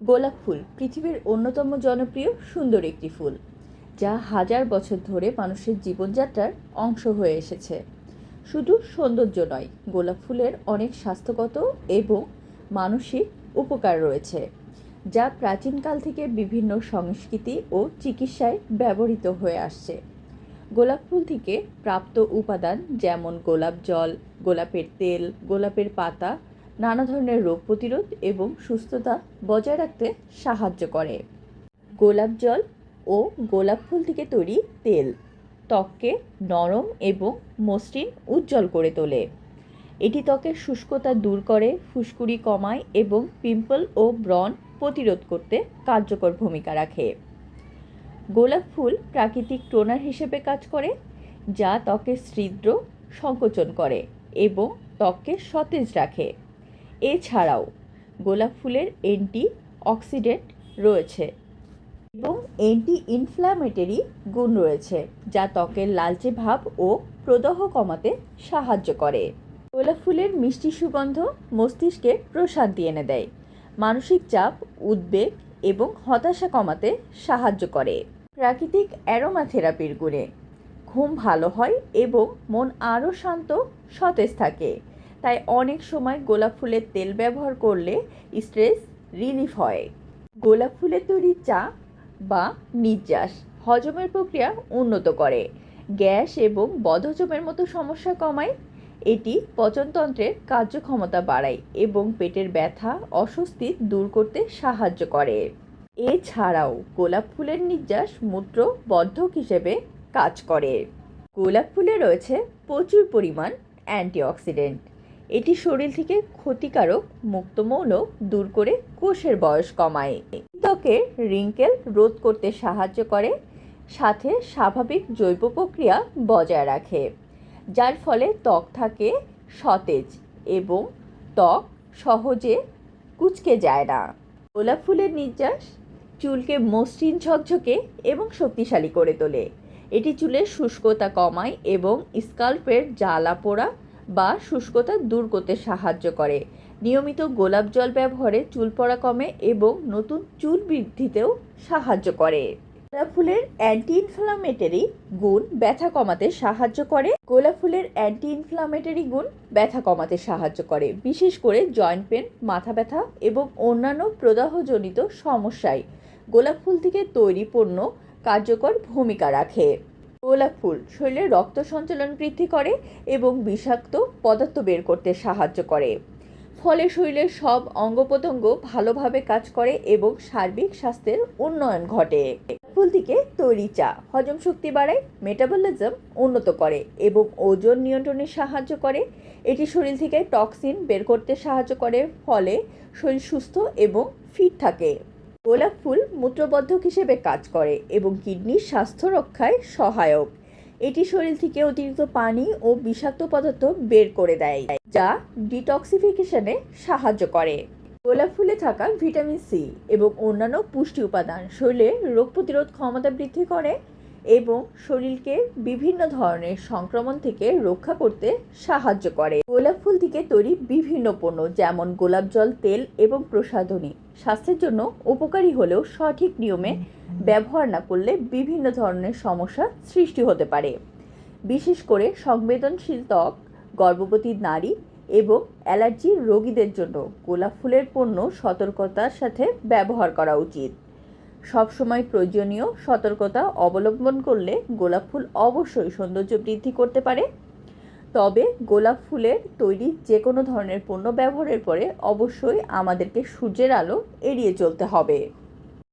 গোলাপ ফুল, পৃথিবীর অন্যতম জনপ্রিয় সুন্দর একটি ফুল, যা হাজার বছর ধরে মানুষের জীবনযাত্রার অংশ হয়ে এসেছে। শুধু সৌন্দর্য নয়, গোলাপ ফুলের অনেক স্বাস্থ্যগত এবং মানসিক উপকার রয়েছে, যা প্রাচীনকাল থেকে বিভিন্ন সংস্কৃতি ও চিকিৎসায় ব্যবহৃত হয়ে আসছে। গোলাপ ফুল থেকে প্রাপ্ত উপাদান যেমন গোলাপ জল, গোলাপের তেল, গোলাপের পাতা নানা ধরনের রোগ প্রতিরোধ এবং সুস্থতা বজায় রাখতে সাহায্য করে। গোলাপ জল ও গোলাপ ফুল থেকে তৈরি তেল ত্বককে নরম এবং মসৃণ উজ্জ্বল করে তোলে। এটি ত্বকের শুষ্কতা দূর করে, ফুসকুড়ি কমায় এবং পিম্পল ও ব্রণ প্রতিরোধ করতে কার্যকর ভূমিকা রাখে। গোলাপ ফুল প্রাকৃতিক টোনার হিসেবে কাজ করে, যা ত্বকের ছিদ্র সংকোচন করে এবং ত্বককে সতেজ রাখে। এছাড়াও গোলাপ ফুলের অ্যান্টি অক্সিডেন্ট রয়েছে এবং অ্যান্টি ইনফ্ল্যামেটরি গুণ রয়েছে, যা ত্বকের লালচে ভাব ও প্রদাহ কমাতে সাহায্য করে। গোলাপ ফুলের মিষ্টি সুগন্ধ মস্তিষ্কে প্রশান্তি এনে দেয়, মানসিক চাপ, উদ্বেগ এবং হতাশা কমাতে সাহায্য করে। প্রাকৃতিক অ্যারোমাথেরাপির গুণে, ঘুম ভালো হয় এবং মন আরও শান্ত, সতেজ থাকে। তাই অনেক সময় গোলাপ ফুলের তেল ব্যবহার করলে স্ট্রেস রিলিফ হয়। গোলাপ ফুলের তৈরি চা বা নির্যাস হজমের প্রক্রিয়া উন্নত করে। গ্যাস এবং বদহজমের মতো সমস্যা কমায়। এটি পচনতন্ত্রের কার্যক্ষমতা বাড়ায় এবং পেটের ব্যথা, অস্বস্তি দূর করতে সাহায্য করে। এছাড়াও গোলাপ ফুলের নির্যাস মূত্র বদ্ধক হিসেবে কাজ করে। গোলাপ ফুলে রয়েছে প্রচুর পরিমাণ অ্যান্টিঅক্সিডেন্ট। এটি শরীর থেকে ক্ষতিকারক মুক্তমৌল দূর করে কোষের বয়স কমায়। ত্বকের রিঙ্কেল রোধ করতে সাহায্য করে, সাথে স্বাভাবিক জৈব প্রক্রিয়া বজায় রাখে, যার ফলে ত্বক থাকে সতেজ এবং ত্বক সহজে কুচকে যায় না। গোলাপ ফুলের নির্যাস চুলকে মসৃণ ঝকঝকে এবং শক্তিশালী করে তোলে। এটি চুলের শুষ্কতা কমায় এবং স্কাল্পের জ্বালা পোড়া বা শুষ্কতা দূর করতে সাহায্য করে। নিয়মিত গোলাপ জল ব্যবহারে চুল পড়া কমে এবং নতুন চুল বৃদ্ধিতেও সাহায্য করে। গোলাপ ফুলের অ্যান্টি ইনফ্লামেটরি গুণ ব্যথা কমাতে সাহায্য করে। গোলাপ ফুলের অ্যান্টি ইনফ্লামেটরি গুণ ব্যথা কমাতে সাহায্য করে। বিশেষ করে জয়েন্ট পেন, মাথা ব্যথা এবং অন্যান্য প্রদাহজনিত সমস্যায়। গোলাপ ফুল থেকে তৈরি পণ্য কার্যকর ভূমিকা রাখে। গোলাপ ফুল শরীরে রক্ত সঞ্চালন বৃদ্ধি করে এবং বিষাক্ত পদার্থ বের করতে সাহায্য করে। ফলে শরীরের সব অঙ্গ প্রত্যঙ্গ ভালোভাবে কাজ করে এবং সার্বিক স্বাস্থ্যের উন্নয়ন ঘটে। ফুল থেকে তৈরি চা, হজম শক্তি বাড়ায় মেটাবলিজম উন্নত করে এবং ওজন নিয়ন্ত্রণে সাহায্য করে। এটি শরীর থেকে টক্সিন বের করতে সাহায্য করে, ফলে শরীর সুস্থ এবং ফিট থাকে। গোলাপ ফুল মূত্রবদ্ধক হিসেবে কাজ করে এবং কিডনির স্বাস্থ্য রক্ষায় সহায়ক। এটি শরীর থেকে অতিরিক্ত পানি ও বিষাক্ত পদার্থ বের করে দেয়, যা ডিটক্সিফিকেশনে সাহায্য করে। গোলাপ ফুলে থাকা ভিটামিন সি এবং অন্যান্য পুষ্টি উপাদান শরীরে রোগ প্রতিরোধ ক্ষমতা বৃদ্ধি করে এবং শরীরকে বিভিন্ন ধরনের সংক্রমণ থেকে রক্ষা করতে সাহায্য করে। গোলাপ ফুল থেকে তৈরি বিভিন্ন পণ্য যেমন গোলাপ জল, তেল এবং প্রসাধনী স্বাস্থ্যের জন্য উপকারী হলেও সঠিক নিয়মে ব্যবহার না করলে বিভিন্ন ধরনের সমস্যা সৃষ্টি হতে পারে। বিশেষ করে সংবেদনশীল ত্বক, গর্ভবতী নারী এবং অ্যালার্জি রোগীদের জন্য গোলাপ ফুলের পণ্য সতর্কতার সাথে ব্যবহার করা উচিত। সবসময় প্রয়োজনীয় সতর্কতা অবলম্বন করলে গোলাপ ফুল অবশ্যই সৌন্দর্য বৃদ্ধি করতে পারে। তবে গোলাপ ফুলের তৈরি যে কোনো ধরনের পণ্য ব্যবহারের পরে অবশ্যই আমাদেরকে সূর্যের আলো এড়িয়ে চলতে হবে।